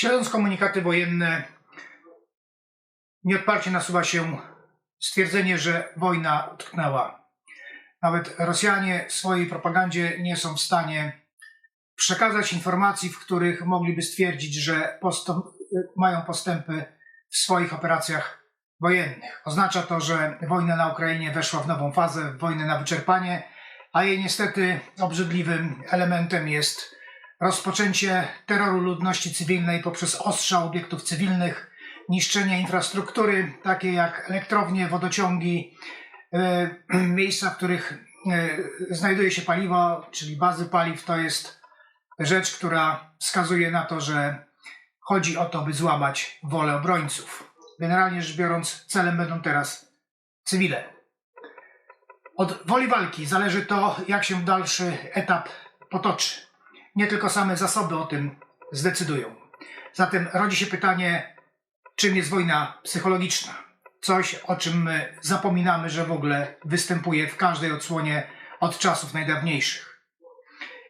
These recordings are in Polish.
Śledząc komunikaty wojenne, nieodparcie nasuwa się stwierdzenie, że wojna utknęła. Nawet Rosjanie w swojej propagandzie nie są w stanie przekazać informacji, w których mogliby stwierdzić, że mają postępy w swoich operacjach wojennych. Oznacza to, że wojna na Ukrainie weszła w nową fazę, wojnę na wyczerpanie, a jej niestety obrzydliwym elementem jest rozpoczęcie terroru ludności cywilnej poprzez ostrzał obiektów cywilnych, niszczenie infrastruktury, takie jak elektrownie, wodociągi, e, miejsca, w których e, znajduje się paliwo, czyli bazy paliw, to jest rzecz, która wskazuje na to, że chodzi o to, by złamać wolę obrońców. Generalnie rzecz biorąc, celem będą teraz cywile. Od woli walki zależy to, jak się dalszy etap potoczy. Nie tylko same zasoby o tym zdecydują. Zatem rodzi się pytanie, czym jest wojna psychologiczna? Coś, o czym my zapominamy, że w ogóle występuje w każdej odsłonie od czasów najdawniejszych.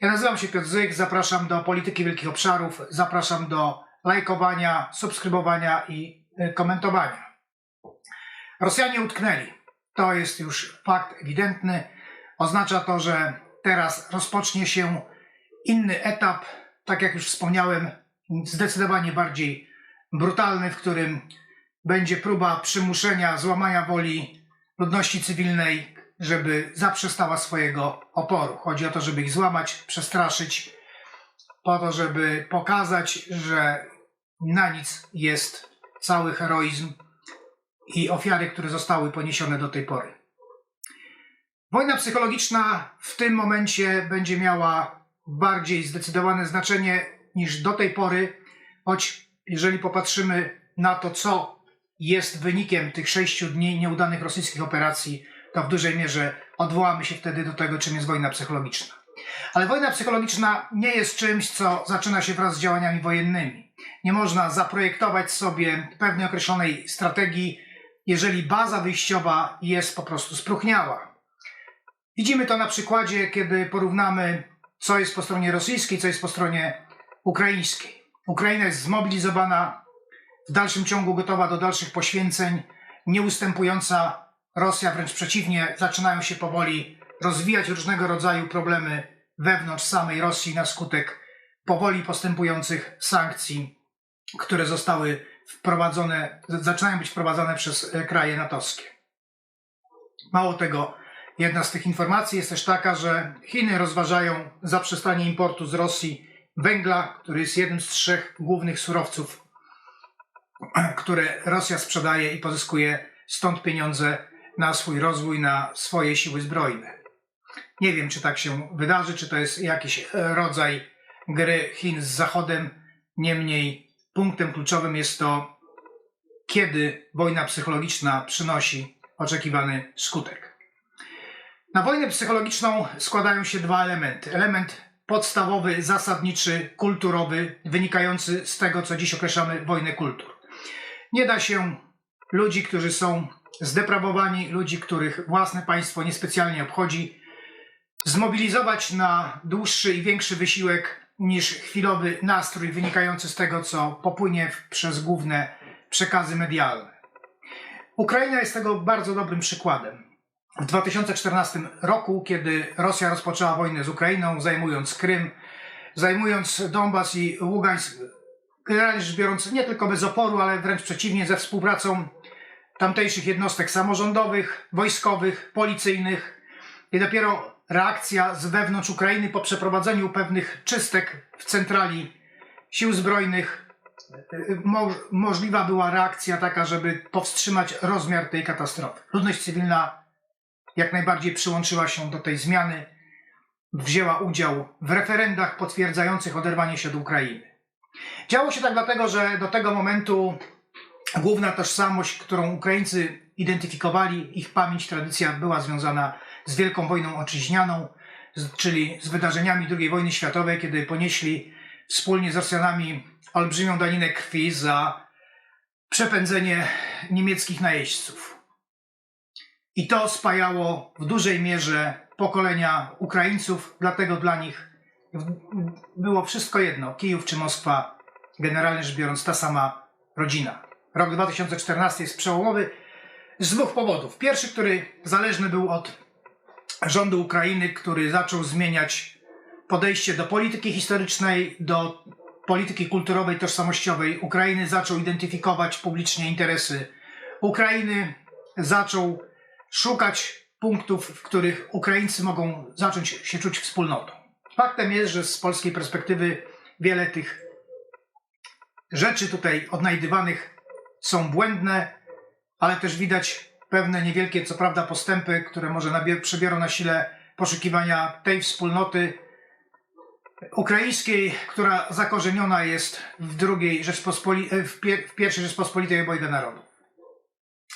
Ja nazywam się Piotr Zyk, zapraszam do Polityki Wielkich Obszarów, zapraszam do lajkowania, subskrybowania i y, komentowania. Rosjanie utknęli. To jest już fakt ewidentny. Oznacza to, że teraz rozpocznie się inny etap, tak jak już wspomniałem, zdecydowanie bardziej brutalny, w którym będzie próba przymuszenia, złamania woli ludności cywilnej, żeby zaprzestała swojego oporu. Chodzi o to, żeby ich złamać, przestraszyć, po to, żeby pokazać, że na nic jest cały heroizm i ofiary, które zostały poniesione do tej pory. Wojna psychologiczna w tym momencie będzie miała bardziej zdecydowane znaczenie niż do tej pory, choć jeżeli popatrzymy na to, co jest wynikiem tych sześciu dni nieudanych rosyjskich operacji, to w dużej mierze odwołamy się wtedy do tego, czym jest wojna psychologiczna. Ale wojna psychologiczna nie jest czymś, co zaczyna się wraz z działaniami wojennymi. Nie można zaprojektować sobie pewnej określonej strategii, jeżeli baza wyjściowa jest po prostu spróchniała. Widzimy to na przykładzie, kiedy porównamy, co jest po stronie rosyjskiej, co jest po stronie ukraińskiej. Ukraina jest zmobilizowana, w dalszym ciągu gotowa do dalszych poświęceń, nieustępująca Rosja, wręcz przeciwnie, zaczynają się powoli rozwijać różnego rodzaju problemy wewnątrz samej Rosji na skutek powoli postępujących sankcji, które zostały wprowadzone, zaczynają być wprowadzane przez e, kraje natowskie. Mało tego, jedna z tych informacji jest też taka, że Chiny rozważają zaprzestanie importu z Rosji węgla, który jest jednym z trzech głównych surowców, które Rosja sprzedaje i pozyskuje stąd pieniądze na swój rozwój, na swoje siły zbrojne. Nie wiem, czy tak się wydarzy, czy to jest jakiś e, rodzaj gry Chin z Zachodem. Niemniej punktem kluczowym jest to, kiedy wojna psychologiczna przynosi oczekiwany skutek. Na wojnę psychologiczną składają się dwa elementy. Element podstawowy, zasadniczy, kulturowy, wynikający z tego, co dziś określamy wojnę kultur. Nie da się ludzi, którzy są zdeprawowani, ludzi, których własne państwo niespecjalnie obchodzi, zmobilizować na dłuższy i większy wysiłek niż chwilowy nastrój wynikający z tego, co popłynie przez główne przekazy medialne. Ukraina jest tego bardzo dobrym przykładem. W 2014 roku, kiedy Rosja rozpoczęła wojnę z Ukrainą, zajmując Krym, zajmując Donbas i Ługańsk, generalnie rzecz biorąc, nie tylko bez oporu, ale wręcz przeciwnie, ze współpracą tamtejszych jednostek samorządowych, wojskowych, policyjnych i dopiero reakcja z wewnątrz Ukrainy po przeprowadzeniu pewnych czystek w centrali sił zbrojnych y, mo możliwa była reakcja taka, żeby powstrzymać rozmiar tej katastrofy. Ludność cywilna jak najbardziej przyłączyła się do tej zmiany, wzięła udział w referendach potwierdzających oderwanie się od Ukrainy. Działo się tak dlatego, że do tego momentu główna tożsamość, którą Ukraińcy identyfikowali, ich pamięć, tradycja była związana z Wielką Wojną Oczyźnianą, czyli z wydarzeniami II wojny światowej, kiedy ponieśli wspólnie z Rosjanami olbrzymią daninę krwi za przepędzenie niemieckich najeźdźców. I to spajało w dużej mierze pokolenia Ukraińców, dlatego dla nich było wszystko jedno, Kijów czy Moskwa, generalnie rzecz biorąc ta sama rodzina. Rok 2014 jest przełomowy z dwóch powodów. Pierwszy, który zależny był od rządu Ukrainy, który zaczął zmieniać podejście do polityki historycznej, do polityki kulturowej, tożsamościowej Ukrainy, zaczął identyfikować publicznie interesy Ukrainy, zaczął szukać punktów, w których Ukraińcy mogą zacząć się czuć wspólnotą. Faktem jest, że z polskiej perspektywy wiele tych rzeczy tutaj odnajdywanych są błędne, ale też widać pewne niewielkie, co prawda, postępy, które może przybiorą na sile poszukiwania tej wspólnoty ukraińskiej, która zakorzeniona jest w drugiej Rzeczpospoli- e, w, pier- w pierwszej Rzeczpospolitej obojga narodów.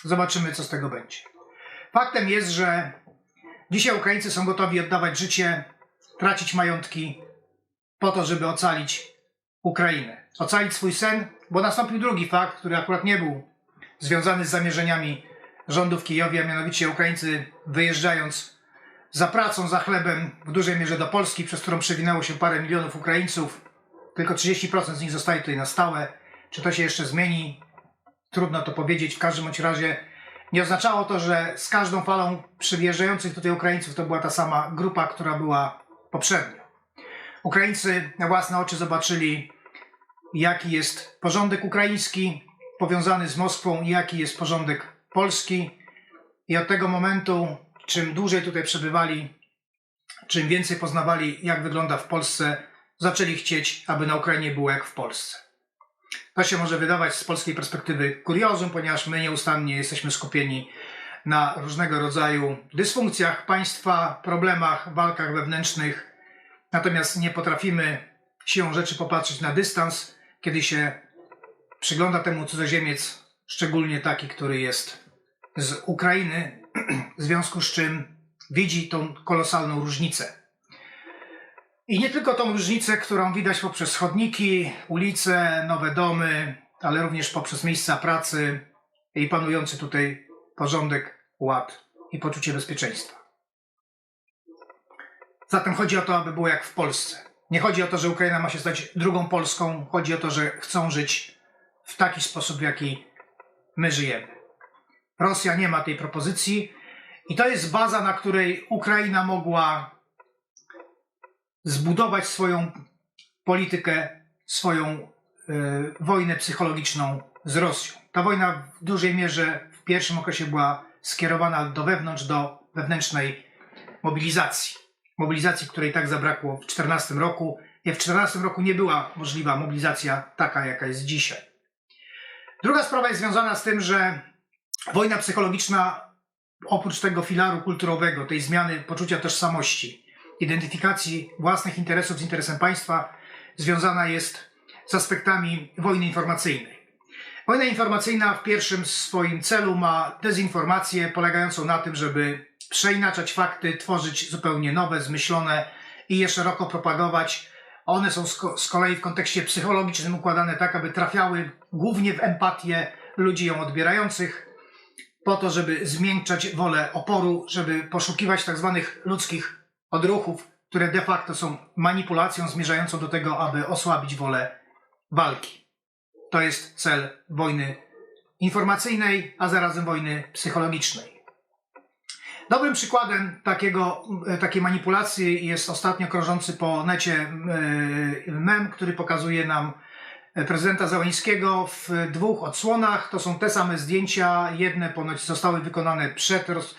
Zobaczymy, co z tego będzie. Faktem jest, że dzisiaj Ukraińcy są gotowi oddawać życie, tracić majątki po to, żeby ocalić Ukrainę. Ocalić swój sen, bo nastąpił drugi fakt, który akurat nie był związany z zamierzeniami rządu w Kijowie, a mianowicie Ukraińcy wyjeżdżając za pracą, za chlebem w dużej mierze do Polski, przez którą przewinęło się parę milionów Ukraińców. Tylko 30% z nich zostaje tutaj na stałe. Czy to się jeszcze zmieni? Trudno to powiedzieć. W każdym bądź razie nie oznaczało to, że z każdą falą przyjeżdżających tutaj Ukraińców to była ta sama grupa, która była poprzednio. Ukraińcy na własne oczy zobaczyli, jaki jest porządek ukraiński powiązany z Moskwą i jaki jest porządek polski. I od tego momentu, czym dłużej tutaj przebywali, czym więcej poznawali, jak wygląda w Polsce, zaczęli chcieć, aby na Ukrainie było jak w Polsce. To się może wydawać z polskiej perspektywy kuriozum, ponieważ my nieustannie jesteśmy skupieni na różnego rodzaju dysfunkcjach państwa, problemach, walkach wewnętrznych, natomiast nie potrafimy siłą rzeczy popatrzeć na dystans, kiedy się przygląda temu cudzoziemiec, szczególnie taki, który jest z Ukrainy, w związku z czym widzi tą kolosalną różnicę. I nie tylko tą różnicę, którą widać poprzez chodniki, ulice, nowe domy, ale również poprzez miejsca pracy i panujący tutaj porządek, ład i poczucie bezpieczeństwa. Zatem chodzi o to, aby było jak w Polsce. Nie chodzi o to, że Ukraina ma się stać drugą Polską, chodzi o to, że chcą żyć w taki sposób, w jaki my żyjemy. Rosja nie ma tej propozycji i to jest baza, na której Ukraina mogła zbudować swoją politykę, swoją e, wojnę psychologiczną z Rosją. Ta wojna w dużej mierze w pierwszym okresie była skierowana do wewnątrz, do wewnętrznej mobilizacji. Mobilizacji, której tak zabrakło w 2014 roku. I w 2014 roku nie była możliwa mobilizacja taka, jaka jest dzisiaj. Druga sprawa jest związana z tym, że wojna psychologiczna, oprócz tego filaru kulturowego, tej zmiany poczucia tożsamości, identyfikacji własnych interesów z interesem państwa, związana jest z aspektami wojny informacyjnej. Wojna informacyjna w pierwszym swoim celu ma dezinformację polegającą na tym, żeby przeinaczać fakty, tworzyć zupełnie nowe, zmyślone i je szeroko propagować. One są z ko- z kolei w kontekście psychologicznym układane tak, aby trafiały głównie w empatię ludzi ją odbierających, po to, żeby zmiękczać wolę oporu, żeby poszukiwać tak zwanych ludzkich odruchów, które de facto są manipulacją zmierzającą do tego, aby osłabić wolę walki. To jest cel wojny informacyjnej, a zarazem wojny psychologicznej. Dobrym przykładem takiego, e, takiej manipulacji jest ostatnio krążący po necie e, mem, który pokazuje nam prezydenta Załęskiego w dwóch odsłonach. To są te same zdjęcia. Jedne ponoć zostały wykonane przed roz,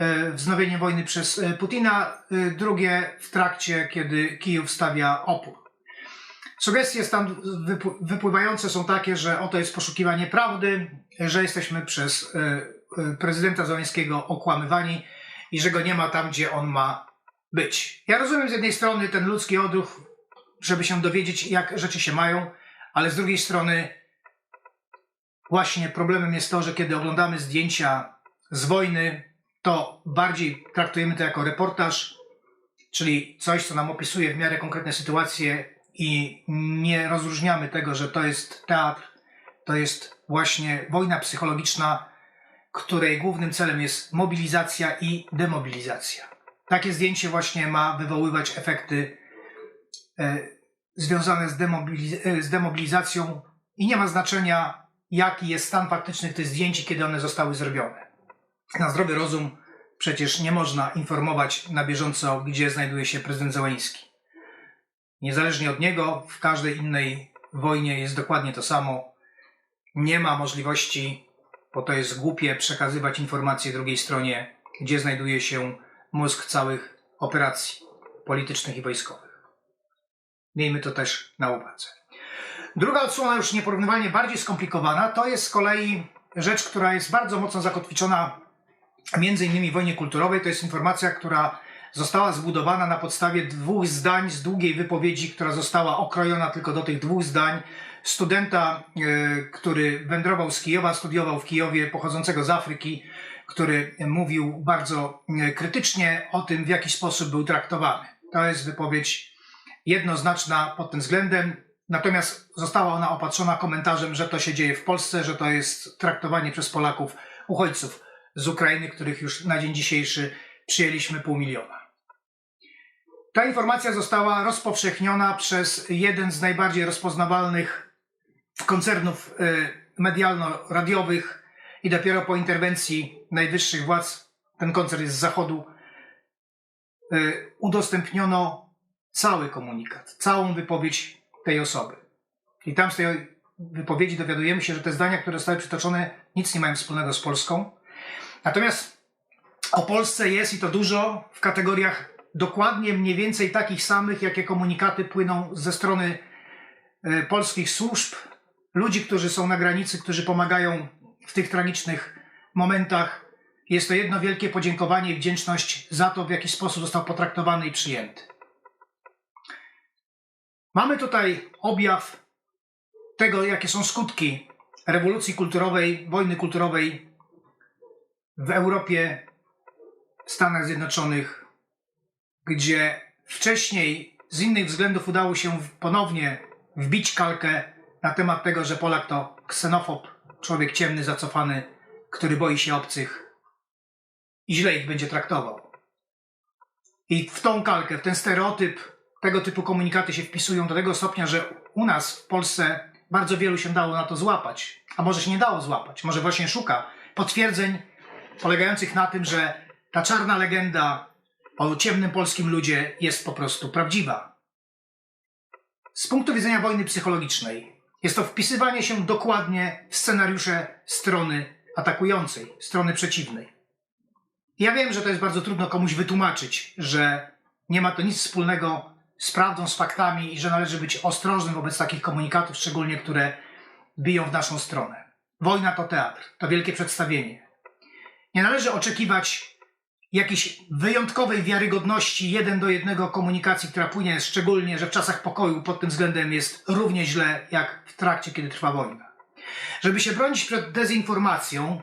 e, wznowieniem wojny przez e, Putina, e, drugie w trakcie, kiedy Kijów stawia opór. Sugestie tam wypł- wypływające są takie, że oto jest poszukiwanie prawdy, że jesteśmy przez prezydenta Załęskiego okłamywani i że go nie ma tam, gdzie on ma być. Ja rozumiem z jednej strony ten ludzki odruch, żeby się dowiedzieć, jak rzeczy się mają, ale z drugiej strony właśnie problemem jest to, że kiedy oglądamy zdjęcia z wojny, to bardziej traktujemy to jako reportaż, czyli coś, co nam opisuje w miarę konkretne sytuacje i nie rozróżniamy tego, że to jest teatr, to jest właśnie wojna psychologiczna, której głównym celem jest mobilizacja i demobilizacja. Takie zdjęcie właśnie ma wywoływać efekty e, związane z, demobiliz- e, z demobilizacją i nie ma znaczenia, jaki jest stan faktyczny tych zdjęć kiedy one zostały zrobione. Na zdrowy rozum przecież nie można informować na bieżąco, gdzie znajduje się prezydent Zełański. Niezależnie od niego, w każdej innej wojnie jest dokładnie to samo. Nie ma możliwości, bo to jest głupie, przekazywać informacje drugiej stronie, gdzie znajduje się mózg całych operacji politycznych i wojskowych. Miejmy to też na uwadze. Druga odsłona, już nieporównywalnie bardziej skomplikowana, to jest z kolei rzecz, która jest bardzo mocno zakotwiczona między innymi wojnie kulturowej. To jest informacja, która została zbudowana na podstawie dwóch zdań z długiej wypowiedzi, która została okrojona tylko do tych dwóch zdań. Studenta, e, który wędrował z Kijowa, studiował w Kijowie, pochodzącego z Afryki, który mówił bardzo e, krytycznie o tym, w jaki sposób był traktowany. To jest wypowiedź jednoznaczna pod tym względem, natomiast została ona opatrzona komentarzem, że to się dzieje w Polsce, że to jest traktowanie przez Polaków uchodźców z Ukrainy, których już na dzień dzisiejszy przyjęliśmy pół miliona. Ta informacja została rozpowszechniona przez jeden z najbardziej rozpoznawalnych koncernów y, medialno-radiowych i dopiero po interwencji najwyższych władz, ten koncern jest z zachodu, y, udostępniono cały komunikat, całą wypowiedź tej osoby. I tam z tej wypowiedzi dowiadujemy się, że te zdania, które zostały przytoczone, nic nie mają wspólnego z Polską. Natomiast o Polsce jest i to dużo w kategoriach dokładnie mniej więcej takich samych, jakie komunikaty płyną ze strony e, polskich służb, ludzi, którzy są na granicy, którzy pomagają w tych tragicznych momentach. Jest to jedno wielkie podziękowanie i wdzięczność za to, w jaki sposób został potraktowany i przyjęty. Mamy tutaj objaw tego, jakie są skutki rewolucji kulturowej, wojny kulturowej w Europie, w Stanach Zjednoczonych, gdzie wcześniej z innych względów udało się ponownie wbić kalkę na temat tego, że Polak to ksenofob, człowiek ciemny, zacofany, który boi się obcych i źle ich będzie traktował. I w tą kalkę, w ten stereotyp, tego typu komunikaty się wpisują do tego stopnia, że u nas w Polsce bardzo wielu się dało na to złapać, a może się nie dało złapać, może właśnie szuka potwierdzeń polegających na tym, że ta czarna legenda o ciemnym polskim ludzie jest po prostu prawdziwa. Z punktu widzenia wojny psychologicznej jest to wpisywanie się dokładnie w scenariusze strony atakującej, strony przeciwnej. Ja wiem, że to jest bardzo trudno komuś wytłumaczyć, że nie ma to nic wspólnego z prawdą, z faktami i że należy być ostrożnym wobec takich komunikatów, szczególnie które biją w naszą stronę. Wojna to teatr, to wielkie przedstawienie. Nie należy oczekiwać jakiejś wyjątkowej wiarygodności jeden do jednego komunikacji, która płynie szczególnie, że w czasach pokoju pod tym względem jest równie źle jak w trakcie, kiedy trwa wojna. Żeby się bronić przed dezinformacją,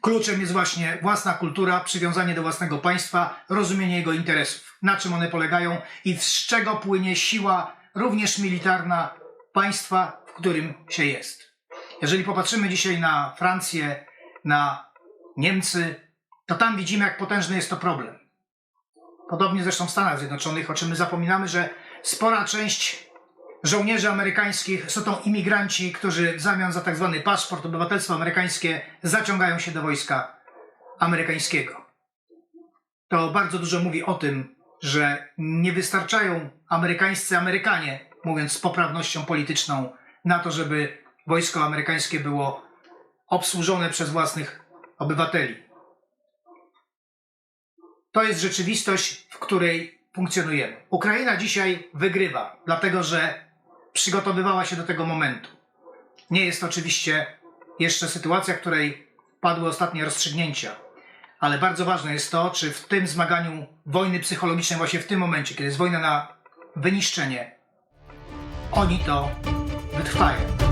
kluczem jest właśnie własna kultura, przywiązanie do własnego państwa, rozumienie jego interesów, na czym one polegają i z czego płynie siła również militarna państwa, w którym się jest. Jeżeli popatrzymy dzisiaj na Francję, na Niemcy, to tam widzimy, jak potężny jest to problem. Podobnie zresztą w Stanach Zjednoczonych, o czym my zapominamy, że spora część żołnierzy amerykańskich są to imigranci, którzy w zamian za tak zwany paszport, obywatelstwo amerykańskie zaciągają się do wojska amerykańskiego. To bardzo dużo mówi o tym, że nie wystarczają amerykańscy Amerykanie, mówiąc z poprawnością polityczną, na to, żeby wojsko amerykańskie było obsłużone przez własnych obywateli. To jest rzeczywistość, w której funkcjonujemy. Ukraina dzisiaj wygrywa, dlatego że przygotowywała się do tego momentu. Nie jest oczywiście jeszcze sytuacja, w której padły ostatnie rozstrzygnięcia, ale bardzo ważne jest to, czy w tym zmaganiu wojny psychologicznej, właśnie w tym momencie, kiedy jest wojna na wyniszczenie, oni to wytrwają.